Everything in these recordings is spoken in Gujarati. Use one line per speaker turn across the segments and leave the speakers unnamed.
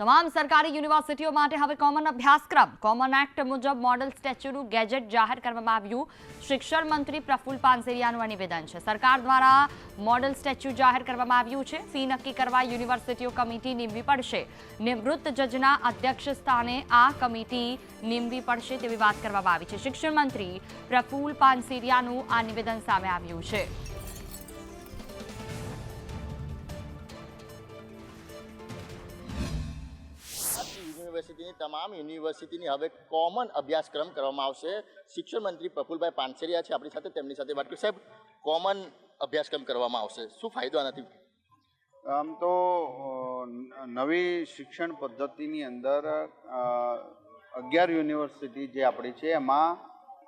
તમામ સરકારી યુનિવર્સિટીઓ માટે હવે કોમન અભ્યાસક્રમ. કોમન એક્ટ મુજબ મોડલ સ્ટેચ્યુનું ગેજેટ જાહેર કરવામાં આવ્યું. શિક્ષણ મંત્રી પ્રફુલ પાનસેરિયાનું નિવેદન છે. સરકાર દ્વારા મોડલ સ્ટેચ્યુ જાહેર કરવામાં આવ્યું છે. ફી નક્કી કરવા યુનિવર્સિટીઓ કમિટી નીમવી પડશે. નિવૃત્ત જજના અધ્યક્ષ સ્થાને આ કમિટી નીમવી પડશે તેવી વાત કરવામાં આવી છે. શિક્ષણ મંત્રી પ્રફુલ પાનસેરિયાનું આ નિવેદન સામે આવ્યું છે.
યુનિવર્સિટીની તમામ યુનિવર્સિટીની હવે કોમન અભ્યાસક્રમ કરવામાં આવશે. શિક્ષણ મંત્રી પ્રફુલભાઈ પાનસેરિયા છે આપણી સાથે, તેમની સાથે વાત કરી સાહેબ, કોમન અભ્યાસક્રમ કરવામાં આવશે. શું ફાયદો આનાથી?
આમ તો નવી શિક્ષણ પદ્ધતિની અંદર અગિયાર યુનિવર્સિટી જે આપણી છે, એમાં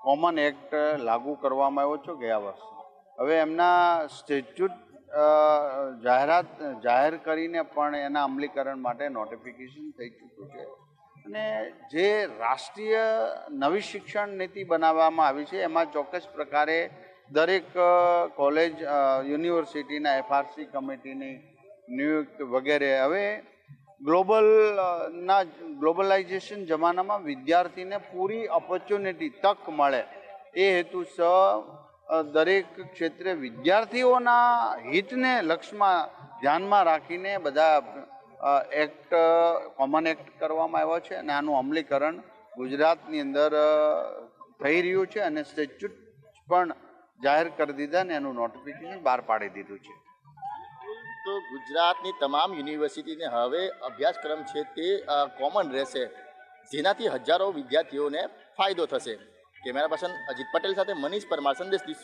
કોમન એક્ટ લાગુ કરવામાં આવ્યો છે ગયા વર્ષે. હવે એમના સ્ટેચ્યુટ જાહેરાત, જાહેર કરીને પણ એના અમલીકરણ માટે નોટિફિકેશન થઈ ચૂક્યું છે. અને જે રાષ્ટ્રીય નવી શિક્ષણ નીતિ બનાવવામાં આવી છે, એમાં ચોક્કસ પ્રકારે દરેક કોલેજ યુનિવર્સિટીના એફઆરસી કમિટીની નિયુક્ત વગેરે, હવે ગ્લોબલના ગ્લોબલાઇઝેશન જમાનામાં વિદ્યાર્થીને પૂરી ઓપોર્ચ્યુનિટી તક મળે એ હેતુ સ દરેક ક્ષેત્રે વિદ્યાર્થીઓના હિતને લક્ષ્યમાં ધ્યાનમાં રાખીને બધા એક્ટ કોમન એક્ટ કરવામાં આવ્યો છે અને આનું અમલીકરણ ગુજરાતની અંદર થઈ રહ્યું છે અને સ્ટેચ્યુટ પણ જાહેર કરી દીધા ને એનું નોટિફિકેશન બહાર પાડી દીધું છે.
તો ગુજરાતની તમામ યુનિવર્સિટીને હવે અભ્યાસક્રમ છે તે કોમન રહેશે, જેનાથી હજારો વિદ્યાર્થીઓને ફાયદો થશે. કેમેરા પર્સન અજીત પટેલ સાથે મનીષ પરમાર, સંદેશ દી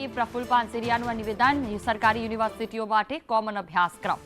સુરત
પ્રફુલ પાનસેરિયાનું નિવેદન સરકારી યુનિવર્સિટીઓ માટે કોમન અભ્યાસક્રમ.